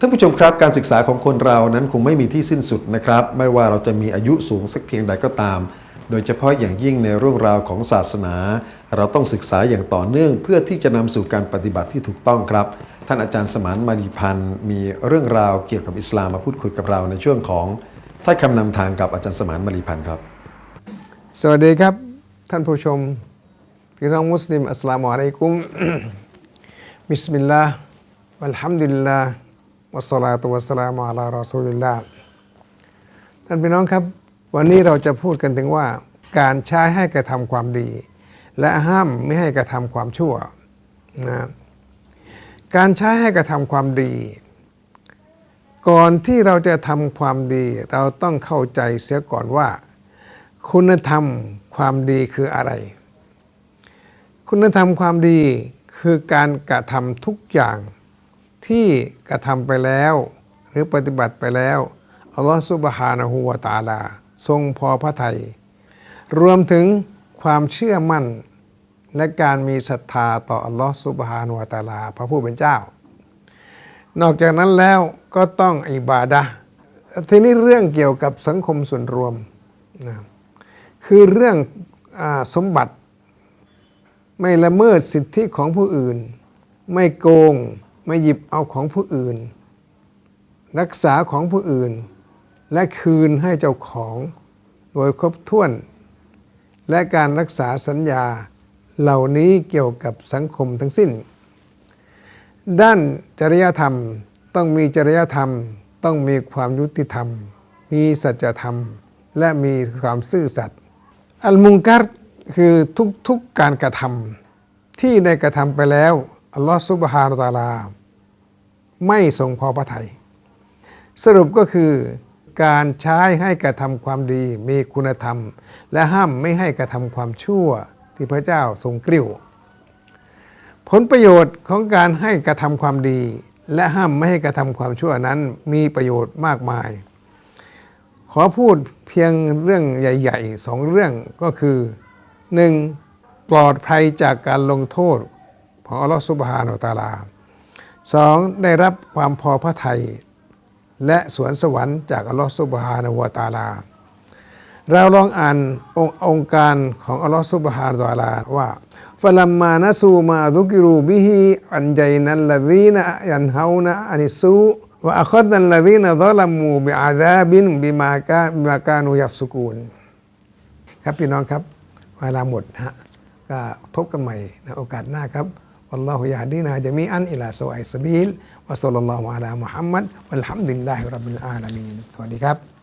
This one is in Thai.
ท่านผู้ชมครับการศึกษาของคนเรานั้นคงไม่มีที่สิ้นสุดนะครับ ไม่ว่าเราจะมีอายุสูงสักเพียงใดก็ตาม โดยเฉพาะอย่างยิ่งในเรื่องราวของศาสนา เราต้องศึกษาอย่างต่อเนื่อง เพื่อที่จะนำสู่การปฏิบัติที่ถูกต้องครับ ท่านอาจารย์สมานมารีพันธ์มีเรื่องราวเกี่ยวกับอิสลามมาพูดคุยกับเราในช่วงของถ้อยคำนำทางกับอาจารย์สมานมารีพันธ์ครับ สวัสดีครับ ท่านผู้ชมพี่น้องมุสลิมอัสสลามุอะลัยกุมบิสมิลลาห์วัลฮัมดุลิลลาห์ วัสลาตุวัสลามุอะลารอซูลิลลาท่านพี่น้องครับ วันนี้เราจะพูดกันถึงว่าการใช้ให้กระทำความดี และห้ามไม่ให้กระทำความชั่วนะการใช้ให้กระทำความดี ก่อนที่เราจะทำความดี เราต้องเข้าใจเสียก่อนว่า คุณธรรมความดีคืออะไร คุณธรรมความดีคือการกระทำทุกอย่าง ที่กระทำไปแล้ว หรือปฏิบัติไปแล้วอัลลอฮฺซุบฮานะฮูวาตาลา ทรงพอพระทัยรวมถึงความเชื่อมั่น และการมีศรัทธาต่ออัลลอฮฺซุบฮานะฮูวาตาลา พระผู้เป็นเจ้า นอกจากนั้นแล้วก็ต้องอิบาดะทีนี้เรื่องเกี่ยวกับสังคมส่วนรวมนะคือเรื่องอสมบัติ ไม่ละเมิดสิทธิของผู้อื่น ไม่โกง ไม่หยิบเอาของผู้อื่น รักษาของผู้อื่น และคืนให้เจ้าของโดยครบถ้วน และการรักษาสัญญาเหล่านี้เกี่ยวกับสังคมทั้งสิ้น ด้านจริยธรรมต้องมีจริยธรรม ต้องมีความยุติธรรม มีสัจธรรม และมีความซื่อสัตย์อัลมุงกัรคือทุกๆกการกระทำที่ได้กระทำไปแล้ว อัลลอฮฺซุบฮานตาลา ไม่ทรงพอพระทัยสรุปก็คือการใช้ให้กระทำความดีมีคุณธรรม และห้ามไม่ให้กระทำความชั่วที่พระเจ้าทรงกริ้ว ผลประโยชน์ของการให้กระทำความดี และห้ามไม่ให้กระทำความชั่วนั้นมีประโยชน์มากมาย ขอพูดเพียงเรื่องใหญ่ๆสองเรื่องก็คือ 1. ปลอดภัยจากการลงโทษ ของอัลลอฮฺสุบฮานาอัลตาลาสองได้รับความพอพระทัยและสวนสวรรค์จากอัลลอฮฺสุบฮานาอัลตาลา เราลองอ่านองค์องค์การของอัลลอฮฺสุบฮานาอัลตาลาว่าฟะลัมมานะซูมาซุกิรูบิฮิอันใจนัลลดีนะยันเฮานะอานิซูวะอัคดันลดีนะซอลามูบิอาซาบินบิมากาบิมากานุยับสุกูลครับพี่น้องครับเวลาหมดฮะก็พบกันใหม่ในโอกาสหน้าครับ วัลลอฮุยาดีนาจะมีอันอิลาโซไอสบีลวะซัลลัลลอฮุอะลามุฮัมมัดวัลฮัมดุลิลลาฮิรับบิลอาลามีนสวัสดีครับ